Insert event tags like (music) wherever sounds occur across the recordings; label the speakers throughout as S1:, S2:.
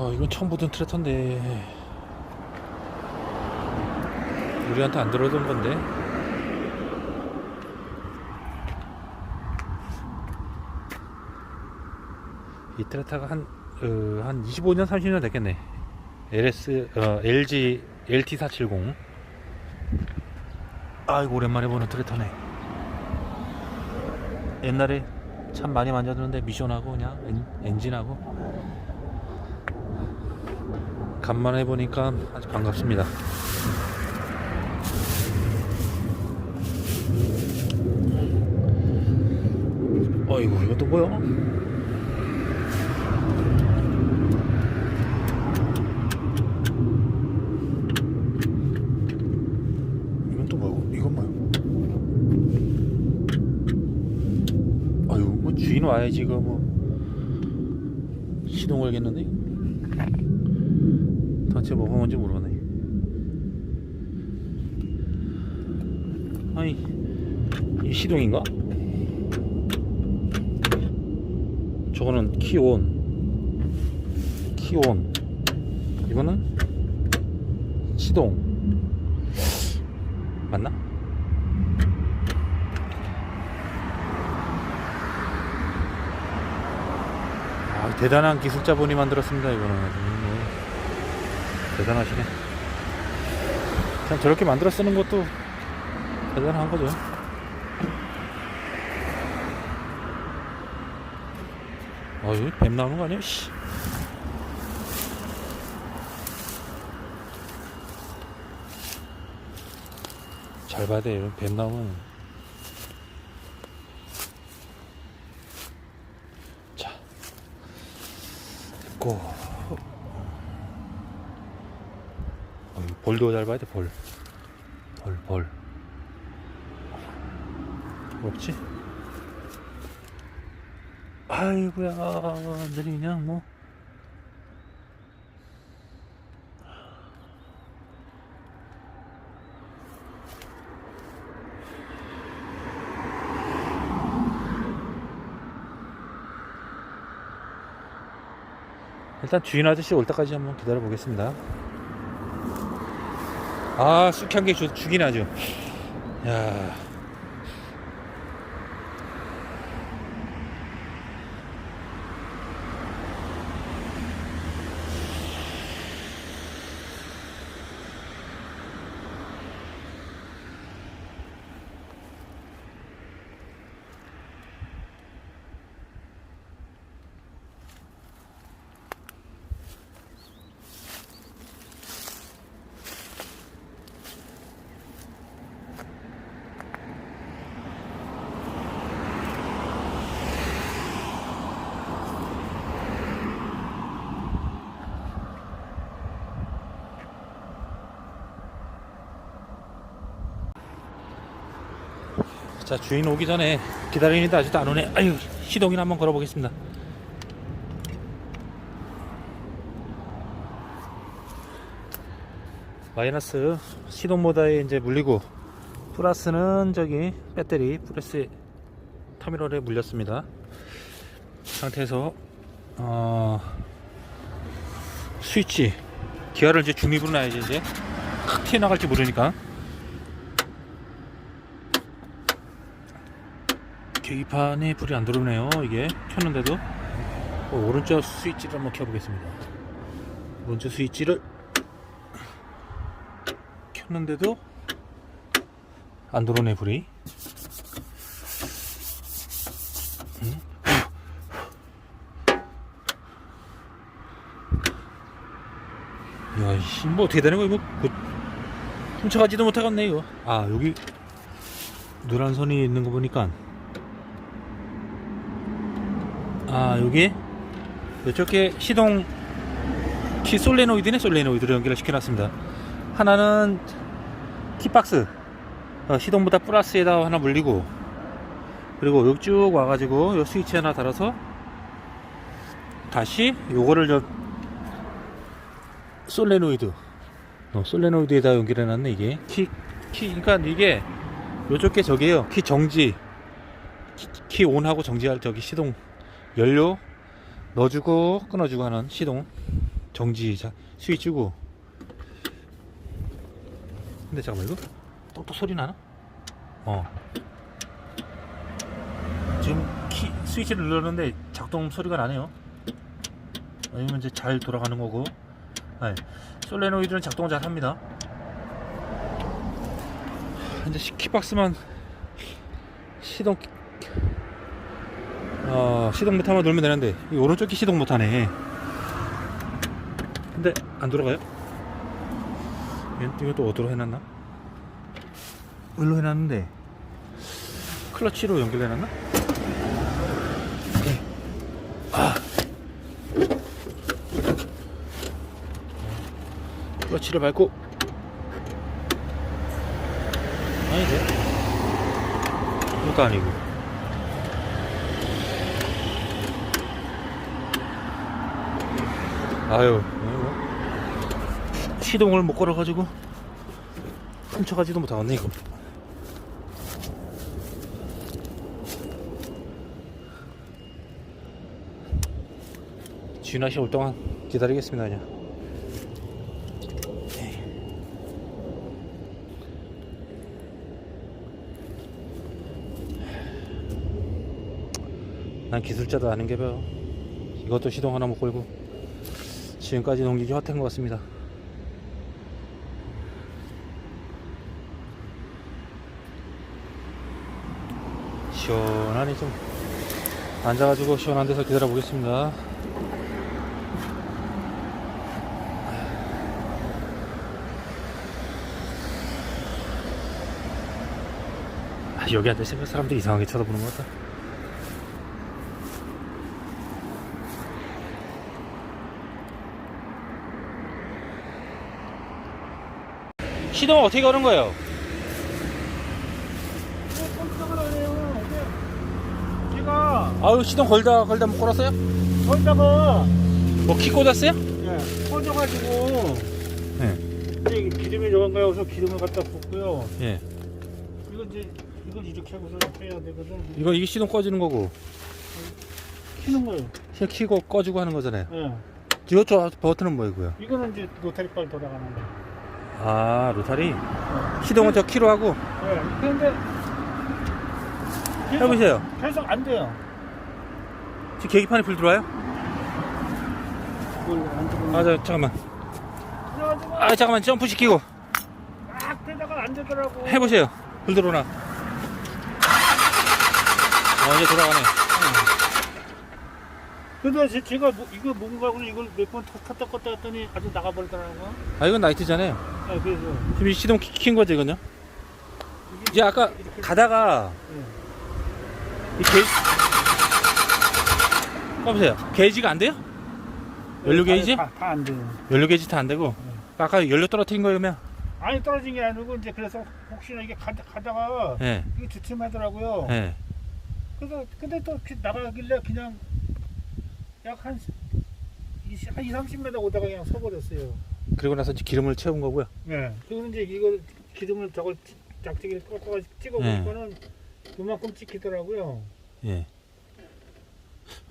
S1: 아 이건 처음 보던 트랙터인데. 우리한테 안 들어오던 건데. 이 트랙터가 한, 어, 한 25년 30년 됐겠네. LS 어, LG LT470 아이고 오랜만에 보는 트랙터네. 옛날에 참 많이 만졌는데 미션하고 그냥 엔, 엔진하고 간만에 보니까 아주 반갑습니다. 어이구 또 뭐야? 아유 뭐 와야지 이거 뭐. 시동 걸겠는데 도대체 뭐가 뭔지 모르겠네. 아니 이 시동인가? 저거는 키온. 키온. 이거는 시동. 맞나? 아, 대단한 기술자분이 만들었습니다 이거는 대단하시네. 그냥 저렇게 만들어 쓰는 것도 대단한 거죠. 어이 뱀 나오는 거 아니야 씨. 잘 봐야 돼. 이런 뱀 나오면 자 됐고 어, 이 볼도 잘 봐야 돼 볼 볼볼 볼, 볼. 없지? 아이고야 완전히 그냥 뭐 일단 주인 아저씨 올 때까지 한번 기다려 보겠습니다 아 쑥한 게 죽- 죽이네 아주 야 자 주인 오기 전에 기다리는데 아직도 안 오네. 아유 시동이나 한번 걸어보겠습니다. 마이너스 시동 모드에 이제 물리고 플러스는 저기 배터리 플러스 터미널에 물렸습니다. 상태에서 어 스위치 기아를 이제 중립으로 놔야지 이제 확 튀어나갈지 모르니까 계기판에 불이 안 들어오네요 이게 켰는데도 어, 오른쪽 스위치를 한번 켜보겠습니다 오른쪽 스위치를 켰는데도 안 들어오네 불이 음? 야, 이씨, 뭐 어떻게 되는 거야, 이거? 뭐, 훔쳐가지도 못하겠네, 이거. 아, 여기, 노란 선이 있는 거 보니까, 아 여기? 이쪽에 시동 키 솔레노이드네 솔레노이드로 연결을 시켜놨습니다. 하나는 키박스. 어, 시동보다 플러스에다 하나 물리고 그리고 쭉 와가지고 요 스위치 하나 달아서 다시 요거를 저 솔레노이드. 어, 솔레노이드에다 연결해 놨네 이게. 키, 키 그러니까 이게 요쪽에 저게요. 키 정지. 키, 키 온하고 정지할 저기 시동 연료 넣어주고 끊어주고 하는 시동 정지 자, 스위치고 근데 잠깐만 이거 똑똑 소리 나나? 어. 지금 키 스위치를 눌렀는데 작동 소리가 나네요. 아니면 이제 잘 돌아가는 거고. 네. 솔레노이드는 작동 잘 합니다. 이제 시- 키박스만 시동 어 시동 못하면 놀면 되는데 이 오른쪽 키 시동 못하네 근데 안 돌아가요? 이거 또 어디로 해놨나? 일로 해놨는데 클러치로 연결해놨나? 네. 아. 클러치를 밟고 아니지 이것도 아니고 아유. 시동을 못 걸어가지고 훔쳐가지도 못하겠네 이거. 지윤아 씨올 동안 기다리겠습니다 그냥. 난 기술자도 아는 게벼 이것도 시동 하나 못 걸고 지금까지 넘기기 헛한 것 같습니다. 시원하니 좀 앉아가지고 시원한 데서 기다려 보겠습니다. 아, 여기 앉아있으면 사람들이 이상하게 쳐다보는 것 같다 시동 어떻게 거는 거예요?
S2: 제가
S1: 아유 시동 걸다 걸다 못 걸었어요?
S2: 거기다가
S1: 뭐키 꽂았어요?
S2: 예, 꺼져가지고
S1: 네.
S2: 이제 이게 기름이 적은 거야 그래서 기름을 갖다 붓고요
S1: 예.
S2: 이거 이제 이걸 이렇게 하고서 해야 되거든
S1: 이거 이게 시동 꺼지는 거고
S2: 키는 거예요
S1: 실 키고 꺼지고 하는 거잖아요.
S2: 예.
S1: 이거 저 버튼은 뭐고요?
S2: 이거는 이제 로타리 빨 돌아가는 거
S1: 아 로타리.
S2: 예.
S1: 시동은 저 키로 하고
S2: 예. 근데 계속,
S1: 해보세요.
S2: 계속 안 돼요
S1: 지금 계기판에 불 들어와요? 아 저, 잠깐만. 아 잠깐만 점프 시키고
S2: 막 되다가 안 되더라고
S1: 해보세요. 불 들어오나? 어 이제 돌아가네.
S2: 근데 제- 제가 뭐, 이거 뭔가 이걸 몇 번 탔다 껐다 했더니 아주 나가버리더라고요
S1: 아 이건 나이트잖아요.
S2: 예, 그래서
S1: 지금 이 시동 키- 킨 거죠 이건요? 이제 아까 가다가
S2: 예.
S1: 이 게... 봐보세요. 게이지가 안 돼요? 연료 게이지?
S2: 다안 돼요
S1: 연료 게이지 다 안 되고 아까 연료 떨어뜨린 거면
S2: 아니 떨어진 게 아니고 이제 그래서 혹시나 이게 가, 가다가
S1: 예.
S2: 이게 주춤하더라고요.
S1: 예.
S2: 그래서 근데 또 이렇게 나가길래 그냥 약한 한 2, 30m 오다가 그냥 서버렸어요.
S1: 그리고 나서 이제 기름을 채운 거고요.
S2: 네. 그리고 이제 이걸 기름을 저걸 짝짝이를 꺾어가지고 찍어보니까는
S1: 네.
S2: 그만큼 찍히더라고요.
S1: 예.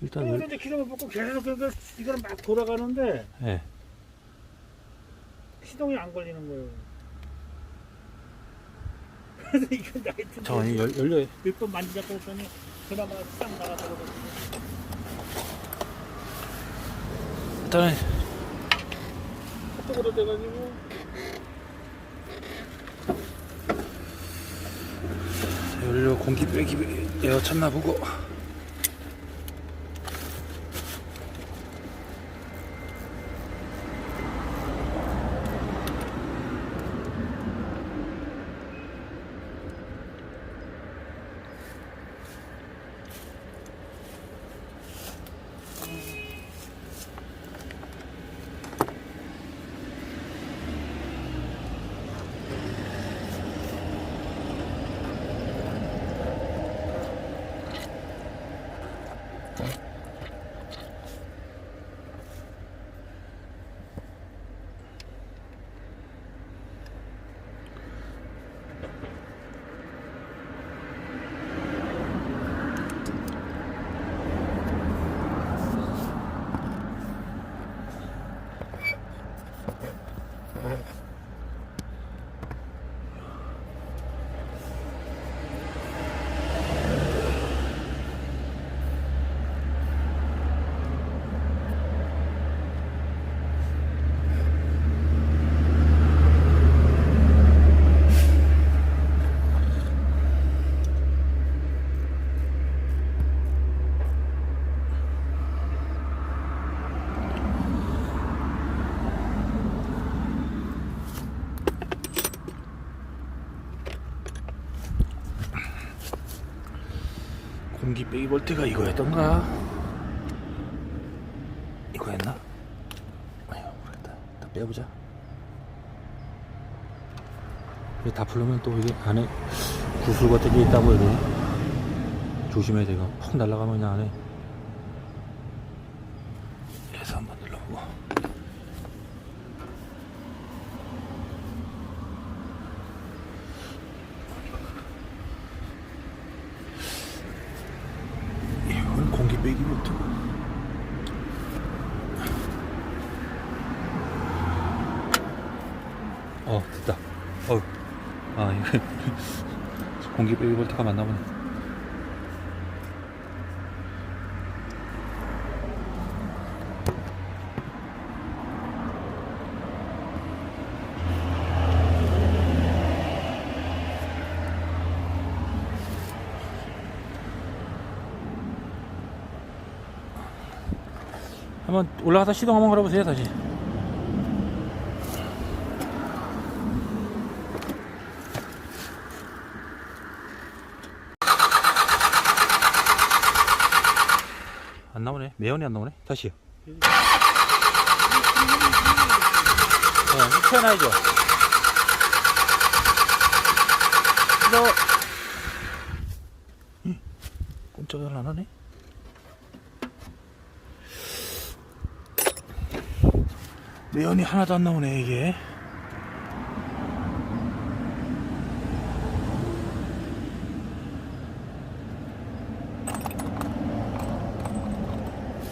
S1: 일단 열...
S2: 이제 기름을 붓고 계속 그러니까 막 돌아가는데
S1: 예.
S2: 시동이 안 걸리는 거예요. (laughs) 그래서 이거 나이트
S1: 저 열, 연료
S2: 몇번 만지작고 했더니 그나마 싹 나가더라고요.
S1: 일단은
S2: 카톡으로 돼가지고.
S1: 연료 공기 빼기 에어 찼나 보고 Exacto. 공기 빼기 볼트가 이거였던가? 이거였나? 아유 모르겠다. 다 빼보자. 이게 다 풀리면 또 이게 안에 구슬 같은 게 있다고 해도 조심해야 돼. 이거 퍽 날아가면 안에. 그래서 한번 눌러보고. 이건 공기 빼기 볼트. 어 됐다. 어. 아 이거 빼기 볼트가 맞나 보네. 한번 올라가서 시동 한번 걸어보세요 다시. 매연이 안 나오네. 다시요. 네, 튀어나야죠. 너 응, 꼼짝을 안 하네. 매연이 하나도 안 나오네 이게.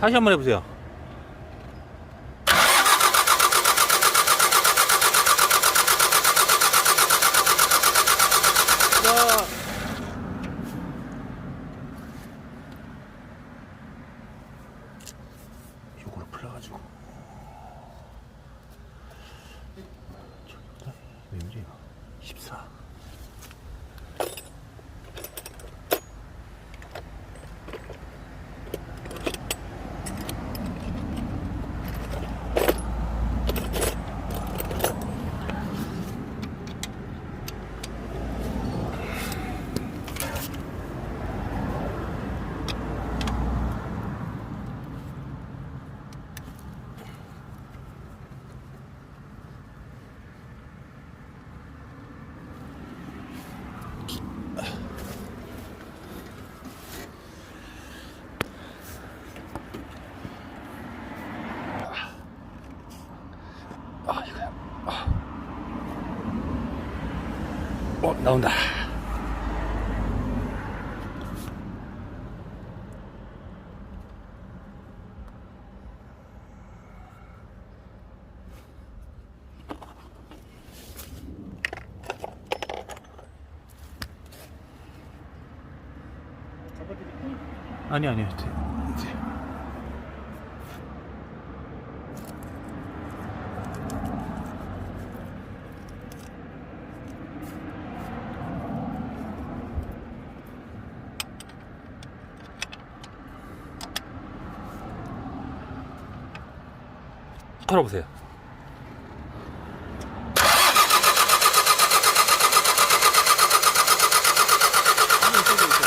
S1: 다시 한번 해보세요. 자. 요거를 풀어가지고. 저기보다 왜 문제가? 14. 나온다. 아니, 아니요. 털어보세요. 아니, 이쪽에 있어.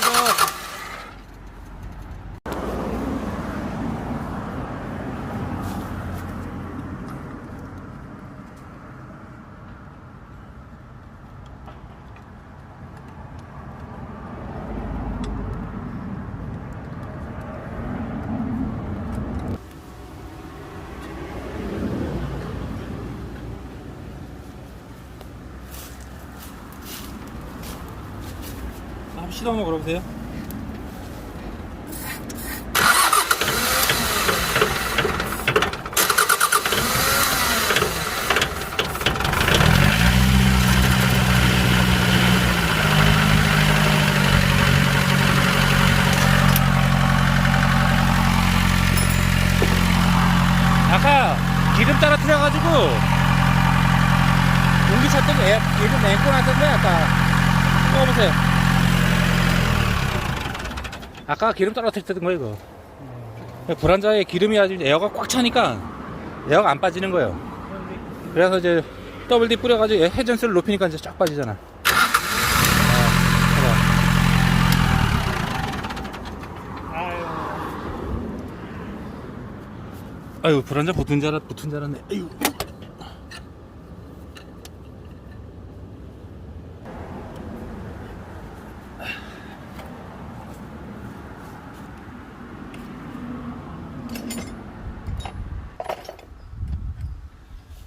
S1: 이거 한번 시도 한번 걸어보세요. 아까 기름 떨어뜨려가지고 공기 찼던 애, 기름 맹고 났던데 아까 먹어보세요 아까 기름 떨어뜨렸던 거 이거 불안자에 기름이 아주 에어가 꽉 차니까 에어가 안 빠지는 거예요. 그래서 이제 더블 D 뿌려가지고 회전수를 높이니까 이제 쫙 빠지잖아.
S2: 아유
S1: 아유 불안자 붙은 줄 알았 붙은 줄 알았네. 아유.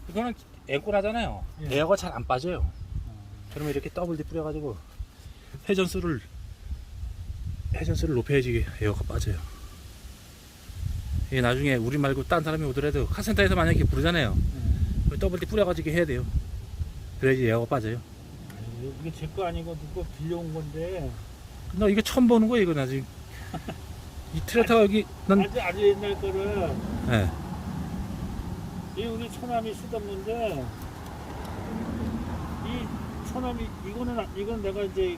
S1: 이거는 앵콜하잖아요.
S2: 예.
S1: 에어가 잘 안 빠져요. 그러면 이렇게 더블 D 뿌려가지고 회전수를 회전수를 높여야지 에어가 빠져요. 이게 나중에 우리 말고 딴 사람이 오더라도 카센터에서 만약에 부르잖아요.
S2: 예.
S1: 더블 D 뿌려가지고 해야 돼요. 그래야지 에어가 빠져요.
S2: 아유, 이게 제 거 아니고 누구 빌려온 건데
S1: 나 이게 처음 보는 거야 이거 나 지금. 이 트레타가 여기 난
S2: 아주 아주 옛날 거를
S1: 예.
S2: 이 우리 처남이 쓰던 데이 처남이 이거는 아- 이건 내가 이제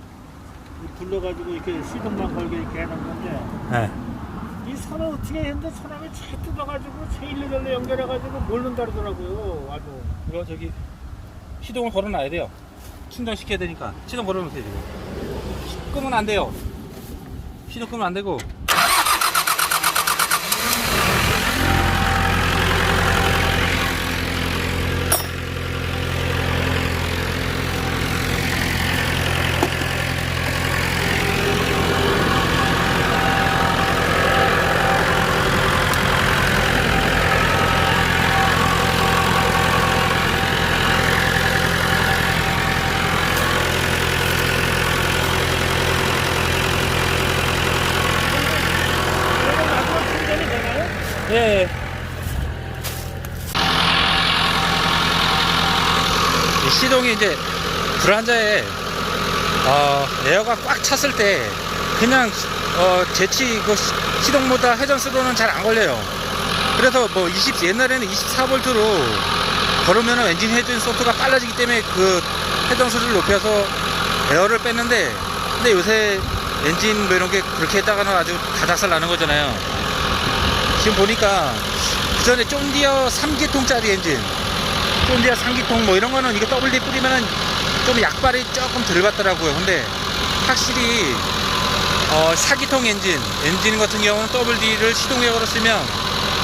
S2: 불러가지고 이렇게 시동만 걸게 이렇게 해놓은 건데
S1: 예.
S2: 이 선을 어떻게 했는데 처남이 채 뜯어가지고 채 일렬로 연결해가지고 모른다 그러더라고요 아주
S1: 이거 저기 시동을 걸어놔야 돼요. 충전시켜야 되니까 시동 걸어놓으세요 지금. 끄면 안 돼요. 시동 끄면 안
S2: 되고 나중에 충전이 되나요?
S1: 예. 이 시동이 이제 불안자에 어, 에어가 꽉 찼을 때 그냥 어, 제치 그 시- 시동보다 회전수로는 잘 안 걸려요. 그래서 뭐 20, 옛날에는 24V로 걸으면 엔진 회전 소프트가 빨라지기 때문에 그 회전수를 높여서 에어를 뺐는데 근데 요새 엔진 뭐 이런 게 그렇게 했다가는 아주 다작살 나는 거잖아요. 지금 보니까 그 전에 쫀디어 3기통짜리 엔진 쫀디어 3기통 뭐 이런 거는 이거 WD 뿌리면은 좀 약발이 조금 덜 받더라고요. 근데 확실히 어 4기통 엔진 엔진 같은 경우는 WD를 시동력으로 쓰면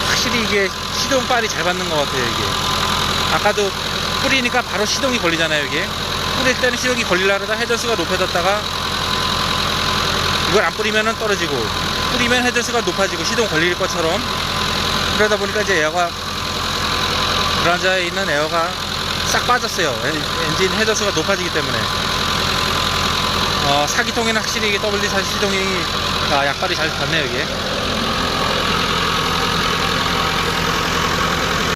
S1: 확실히 이게 시동발이 잘 받는 것 같아요 이게. 아까도 뿌리니까 바로 시동이 걸리잖아요 이게. 뿌릴 때는 시동이 걸리려 그러다 헤드수가 높아졌다가 이걸 안 뿌리면은 떨어지고 뿌리면 헤드수가 높아지고 시동 걸릴 것처럼 그러다 보니까 이제 에어가 불안자에 있는 에어가 싹 빠졌어요. 엔- 엔진 헤드수가 높아지기 때문에. 어, 사기통에는 확실히 이게 WD 시동이 아, 약발이 잘 닿네요 이게